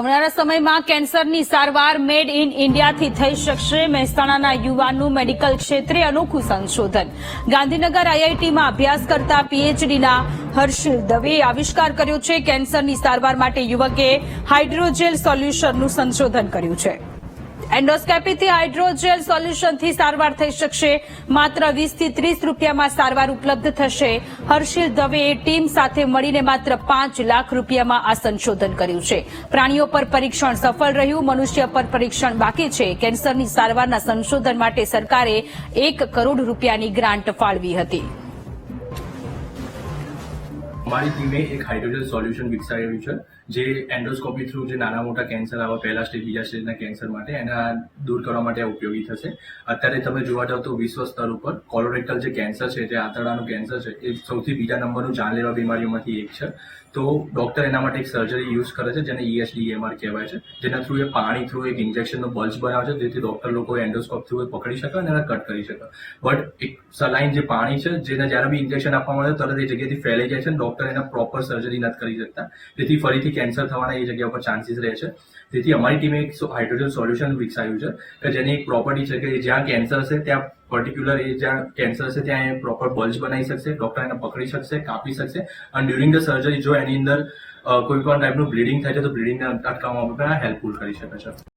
આવનારા સમયમાં કેન્સરની સારવાર મેડ ઇન ઇન્ડિયાથી થઈ શકશે. મહેસાણાના યુવાનનું મેડિકલ ક્ષેત્રે અનોખું સંશોધન. ગાંધીનગર આઈઆઈટીમાં અભ્યાસ કરતા પીએચડીના હર્ષિલ દવેએ આવિષ્કાર કર્યો છે. કેન્સરની સારવાર માટે યુવકે હાઇડ્રોજેલ સોલ્યુશનનું સંશોધન કર્યું છે. એન્ડોસ્કેપીથી હાઇડ્રોજેલ સોલ્યુશનથી સારવાર થઈ શકશે. માત્ર વીસથી ત્રીસ રૂપિયામાં સારવાર ઉપલબ્ધ થશે. હર્ષિલ દવેએ ટીમ સાથે મળીને માત્ર પાંચ લાખ રૂપિયામાં આ સંશોધન કર્યું છે. પ્રાણીઓ પર પરીક્ષણ સફળ રહ્યું. મનુષ્ય પર પરીક્ષણ બાકી છે. કેન્સરની સારવારના સંશોધન માટે સરકારે એક કરોડ રૂપિયાની ગ્રાન્ટ ફાળવી હતી. અમારી ટીમે એક હાઇડ્રોજન સોલ્યુશન વિકસાવ્યું છે, જે એન્ડોસ્કોપી થ્રુ જે નાના મોટા કેન્સર આવે પહેલા સ્ટેજ બીજા સ્ટેજના કેન્સર માટે એના દૂર કરવા માટે ઉપયોગી થશે. અત્યારે તમે જોવા જાવ તો વિશ્વ સ્તર ઉપર કોલોરેક્ટલ જે કેન્સર છે, જે આંતરડાનું કેન્સર છે, એ સૌથી બીજા નંબરનું જાનલેવા બીમારીઓમાંથી એક છે. તો ડોક્ટર એના માટે એક સર્જરી યુઝ કરે છે, જેને E ઈએસડીએમઆર કહેવાય છે, જેના થ્રુ એ પાણી થ્રુ એક ઇન્જેક્શનનો બલ્જ બનાવે છે, જેથી ડોક્ટર લોકો એન્ડોસ્કોપ થ્રુ પકડી શકે અને એને કટ કરી શકે. બટ એક સલાઈન જે પાણી છે, જેને જ્યારે બી ઇન્જેક્શન આપવામાં આવે, તરત એ જગ્યાએથી ફેલાઈ જાય છે અને ડોક્ટર એના પ્રોપર સર્જરી નથી કરી શકતા. તેથી ફરીથી કેન્સર થવાના એ જગ્યા પર ચાન્સીસ રહે છે. તેથી અમારી ટીમે એક હાઇડ્રોજન સોલ્યુશન વિકસાવ્યું છે કે જેની એક પ્રોપર્ટી છે કે જ્યાં કેન્સર છે ત્યાં પર્ટિક્યુલર એ જ્યાં કેન્સર છે ત્યાં એ પ્રોપર બલ્જ બનાવી શકશે ડોક્ટર એને પકડી શકશે, કાપી શકશે. અને ડ્યુરિંગ ધ સર્જરી જો એની અંદર કોઈ પણ ટાઈપનું બ્લીડિંગ થાય છે, તો બ્લીડિંગને અટકાવવામાં પણ હેલ્પફુલ કરી શકે છે.